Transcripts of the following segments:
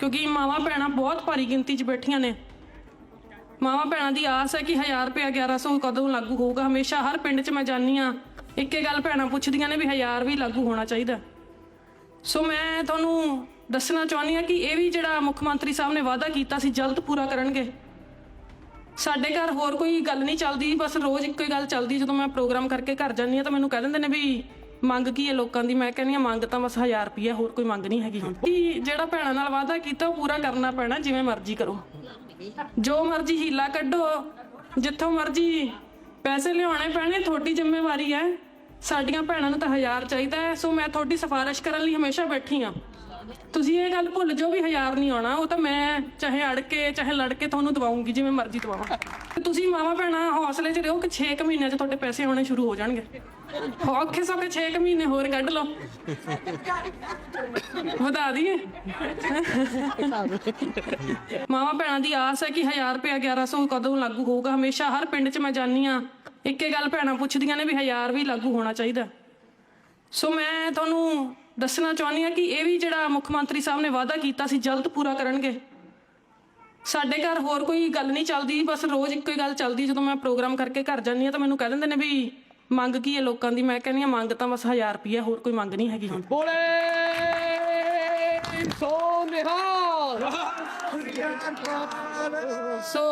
ਕਿਉਂਕਿ ਮਾਵਾਂ ਭੈਣਾਂ ਬਹੁਤ ਭਾਰੀ ਗਿਣਤੀ 'ਚ ਬੈਠੀਆਂ ਨੇ। ਮਾਵਾਂ ਭੈਣਾਂ ਦੀ ਆਸ ਹੈ ਕਿ 1000 ਰੁਪਏ 1100 ਕਦੋਂ ਲਾਗੂ ਹੋਊਗਾ। ਹਮੇਸ਼ਾ ਹਰ ਪਿੰਡ 'ਚ ਮੈਂ ਜਾਂਦੀ ਆ ਇੱਕੇ ਗੱਲ ਭੈਣਾਂ ਪੁੱਛਦੀਆਂ ਨੇ ਵੀ 1000 ਵੀ ਲਾਗੂ ਹੋਣਾ ਚਾਹੀਦਾ। ਸੋ ਮੈਂ ਤੁਹਾਨੂੰ ਦੱਸਣਾ ਚਾਹੁੰਦੀ ਆ ਕਿ ਇਹ ਵੀ ਜਿਹੜਾ ਮੁੱਖ ਮੰਤਰੀ ਸਾਹਿਬ ਨੇ ਵਾਅਦਾ ਕੀਤਾ ਸੀ, ਜਲਦ ਪੂਰਾ ਕਰਨਗੇ। ਸਾਡੇ ਘਰ ਹੋਰ ਕੋਈ ਗੱਲ ਨਹੀਂ ਚੱਲਦੀ, ਬਸ ਰੋਜ਼ ਇੱਕੋ ਹੀ ਗੱਲ ਚੱਲਦੀ ਜਦੋਂ ਮੈਂ ਪ੍ਰੋਗਰਾਮ ਕਰਕੇ ਘਰ ਜਾਂਦੀ ਆ ਤਾਂ ਮੈਨੂੰ ਕਹਿ ਦਿੰਦੇ ਨੇ ਵੀ ਮੰਗ ਕੀ ਹੈ ਲੋਕਾਂ ਦੀ? ਮੈਂ ਕਹਿੰਦੀ ਆ ਮੰਗ ਤਾਂ ਬਸ 1000 ਰੁਪਏ ਹੋਰ ਕੋਈ ਮੰਗ ਨਹੀਂ ਹੈਗੀ। ਹੁਣ ਕਿ ਜਿਹੜਾ ਭੈਣਾਂ ਨਾਲ ਵਾਅਦਾ ਕੀਤਾ ਉਹ ਪੂਰਾ ਕਰਨਾ ਪੈਣਾ ਜਿਵੇਂ ਮਰਜ਼ੀ ਕਰੋ। ਜੋ ਮਰਜ਼ੀ ਹੀਲਾ ਕੱਢੋ ਜਿੱਥੋਂ ਮਰਜ਼ੀ ਪੈਸੇ ਲਿਆਉਣੇ ਪੈਣੇ ਤੁਹਾਡੀ ਜ਼ਿੰਮੇਵਾਰੀ ਹੈ। ਸਾਡੀਆਂ ਭੈਣਾਂ ਨੂੰ ਤਾਂ 1000 ਚਾਹੀਦਾ ਹੈ ਸੋ ਮੈਂ ਤੁਹਾਡੀ ਸਿਫਾਰਿਸ਼ ਕਰਨ ਲਈ ਹਮੇਸ਼ਾ ਬੈਠੀ ਆ ਤੁਸੀਂ ਇਹ ਗੱਲ ਭੁੱਲ ਜਾਓ ਵੀ ਹਜ਼ਾਰ ਨਹੀਂ ਆਉਣਾ, ਉਹ ਤਾਂ ਮੈਂ ਚਾਹੇ ਅੜ ਕੇ ਚਾਹੇ ਲੜ ਕੇ ਤੁਹਾਨੂੰ ਦਵਾਉਂਗੀ, ਜਿਵੇਂ ਮਰਜ਼ੀ ਦਵਾਵਾਂ। ਤੇ ਤੁਸੀਂ ਮਾਵਾ ਭੈਣਾਂ ਹੌਸਲੇ 'ਚ ਰਹੋ ਕਿ 6 ਮਹੀਨਿਆਂ 'ਚ ਤੁਹਾਡੇ ਪੈਸੇ ਆਉਣੇ ਸ਼ੁਰੂ ਹੋ ਜਾਣਗੇ। ਔਖੇ ਸੌਖੇ 6 ਮਹੀਨੇ ਹੋਰ ਕੱਢ ਲਓ। ਵਧਾ ਦਈਏ। ਮਾਵਾ ਭੈਣਾਂ ਦੀ ਆਸ ਹੈ ਕਿ 1000 ਰੁਪਏ 1100 ਕਦੋਂ ਲਾਗੂ ਹੋਊਗਾ? ਹਮੇਸ਼ਾ ਹਰ ਪਿੰਡ 'ਚ ਮੈਂ ਜਾਂਦੀ ਆ ਇੱਕੇ ਗੱਲ ਭੈਣਾਂ ਪੁੱਛਦੀਆਂ ਨੇ ਵੀ 1000 ਵੀ ਲਾਗੂ ਹੋਣਾ ਚਾਹੀਦਾ। ਸੋ ਮੈਂ ਤੁਹਾਨੂੰ ਦੱਸਣਾ ਚਾਹੁੰਦੀ ਆ ਕਿ ਇਹ ਵੀ ਜਿਹੜਾ ਮੁੱਖ ਮੰਤਰੀ ਸਾਹਿਬ ਨੇ ਵਾਅਦਾ ਕੀਤਾ ਸੀ, ਜਲਦ ਪੂਰਾ ਕਰਨਗੇ। ਸਾਡੇ ਘਰ ਹੋਰ ਕੋਈ ਗੱਲ ਨਹੀਂ ਚੱਲਦੀ, ਬਸ ਰੋਜ਼ ਇੱਕੋ ਹੀ ਗੱਲ ਚੱਲਦੀ, ਜਦੋਂ ਮੈਂ ਪ੍ਰੋਗਰਾਮ ਕਰਕੇ ਘਰ ਜਾਂਦੀ ਆ ਤਾਂ ਮੈਨੂੰ ਕਹਿ ਦਿੰਦੇ ਨੇ ਵੀ ਮੰਗ ਕੀ ਹੈ ਲੋਕਾਂ ਦੀ? ਮੈਂ ਕਹਿੰਦੀ ਆ ਮੰਗ ਤਾਂ ਬਸ 1000 ਰੁਪਈਆ, ਹੋਰ ਕੋਈ ਮੰਗ ਨਹੀਂ ਹੈਗੀ ਹੁਣ। ਬੋਲੇ! ਸੋ ਨਿਹਾਲ ਸੋ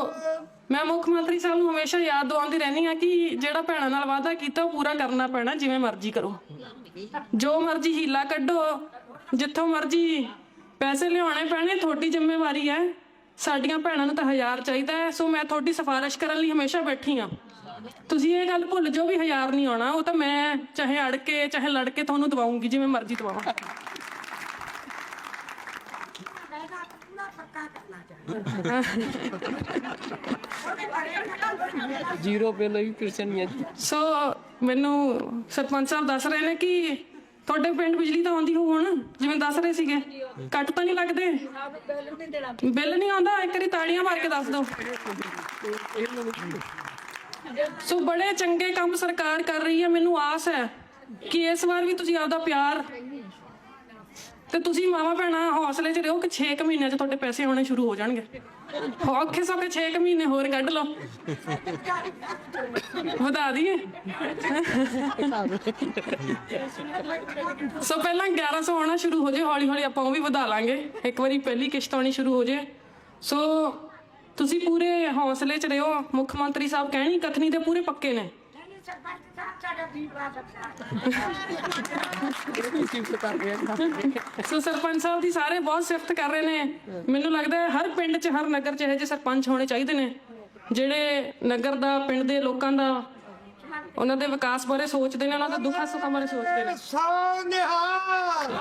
ਮੈਂ ਮੁੱਖ ਮੰਤਰੀ ਸਾਹਿਬ ਨੂੰ ਹਮੇਸ਼ਾ ਯਾਦ ਦਿਵਾਉਂਦੀ ਰਹਿੰਦੀ ਆ ਕਿ ਜਿਹੜਾ ਭੈਣਾਂ ਨਾਲ ਵਾਅਦਾ ਕੀਤਾ ਉਹ ਪੂਰਾ ਕਰਨਾ ਪੈਣਾ, ਜਿਵੇਂ ਮਰਜ਼ੀ ਕਰੋ। ਜੋ ਮਰਜ਼ੀ ਹੀਲਾ ਕੱਢੋ, ਜਿੱਥੋਂ ਮਰਜ਼ੀ ਪੈਸੇ ਲਿਆਉਣੇ ਪੈਣੇ, ਤੁਹਾਡੀ ਜ਼ਿੰਮੇਵਾਰੀ ਹੈ। ਸਾਡੀਆਂ ਭੈਣਾਂ ਨੂੰ ਤਾਂ ਹਜ਼ਾਰ ਚਾਹੀਦਾ ਹੈ ਸੋ ਮੈਂ ਤੁਹਾਡੀ ਸਿਫਾਰਿਸ਼ ਕਰਨ ਲਈ ਹਮੇਸ਼ਾ ਬੈਠੀ ਆ ਤੁਸੀਂ ਇਹ ਗੱਲ ਭੁੱਲ ਜਾਓ ਵੀ ਹਜ਼ਾਰ ਨਹੀਂ ਆਉਣਾ, ਉਹ ਤਾਂ ਮੈਂ ਚਾਹੇ ਅੜ ਕੇ ਚਾਹੇ ਲੜ ਕੇ ਤੁਹਾਨੂੰ ਦਵਾਉਂਗੀ, ਜਿਵੇਂ ਮਰਜ਼ੀ ਦਵਾਵਾਂ। ਜ਼ੀਰੋ ਬਿੱਲ ਹੀ ਕ੍ਰਿਸ਼ਨ ਨਹੀਂ ਹੈ ਸੋ ਮੈਨੂੰ ਸਰਪੰਚ ਸਾਹਿਬ ਦੱਸ ਰਹੇ ਨੇ ਕਿ ਤੁਹਾਡੇ ਪਿੰਡ ਬਿਜਲੀ ਤਾਂ ਆਉਂਦੀ ਹੋ ਹੁਣ ਜਿਵੇਂ ਦੱਸ ਰਹੇ ਸੀਗੇ। ਕੱਟ ਤਾਂ ਨਹੀਂ ਲੱਗਦੇ? ਬਿੱਲ ਨਹੀਂ ਆਉਂਦਾ ਇੱਕ ਵਾਰੀ ਤਾੜੀਆਂ ਮਾਰ ਕੇ ਦੱਸ ਦਿਓ। ਸੋ ਬੜੇ ਚੰਗੇ ਕੰਮ ਸਰਕਾਰ ਕਰ ਰਹੀ ਹੈ ਮੈਨੂੰ ਆਸ ਹੈ ਕਿ ਇਸ ਵਾਰ ਵੀ ਤੁਸੀਂ ਆਪਦਾ ਪਿਆਰ ਤੇ ਤੁਸੀਂ ਮਾਵਾ ਭੈਣਾਂ ਹੌਸਲੇ 'ਚ ਰਹੋ ਕਿ 6 ਮਹੀਨਿਆਂ 'ਚ ਤੁਹਾਡੇ ਪੈਸੇ ਆਉਣੇ ਸ਼ੁਰੂ ਹੋ ਜਾਣਗੇ। ਔਖੇ ਸੌਖੇ 6 ਮਹੀਨੇ ਹੋਰ ਕੱਢ ਲਓ। ਵਧਾ ਦਈਏ। ਸੋ ਪਹਿਲਾਂ 1100 ਆਉਣਾ ਸ਼ੁਰੂ ਹੋ ਜੇ ਹੌਲੀ ਹੌਲੀ ਆਪਾਂ ਉਹ ਵੀ ਵਧਾ ਲਾਂਗੇ। ਇੱਕ ਵਾਰੀ ਪਹਿਲੀ ਕਿਸ਼ਤ ਆਉਣੀ ਸ਼ੁਰੂ ਹੋ ਜੇ। ਸੋ ਤੁਸੀਂ ਪੂਰੇ ਹੌਸਲੇ 'ਚ ਰਹੋ। ਮੁੱਖ ਮੰਤਰੀ ਸਾਹਿਬ ਕਹਿਣੀ, ਕਥਨੀ ਦੇ ਪੂਰੇ ਪੱਕੇ ਨੇ। ਸਿਫਤ ਕਰ ਰਿਹਾ ਸੋ ਸਰਪੰਚ ਸਾਹਿਬ ਦੀ ਸਾਰੇ ਬਹੁਤ ਸਿਫਤ ਕਰ ਰਹੇ ਨੇ। ਮੈਨੂੰ ਲੱਗਦਾ ਹੈ ਹਰ ਪਿੰਡ 'ਚ, ਹਰ ਨਗਰ 'ਚ ਇਹੋ ਜਿਹੇ ਸਰਪੰਚ ਹੋਣੇ ਚਾਹੀਦੇ ਨੇ, ਜਿਹੜੇ ਨਗਰ ਦਾ, ਪਿੰਡ ਦੇ ਲੋਕਾਂ ਦਾ, ਉਹਨਾਂ ਦੇ ਵਿਕਾਸ ਬਾਰੇ ਸੋਚਦੇ ਨੇ, ਉਹਨਾਂ ਦਾ ਦੁੱਖਾਂ ਸੁੱਖਾਂ ਬਾਰੇ ਸੋਚਦੇ ਨੇ। ਸੋ ਨਿਹਾਲ।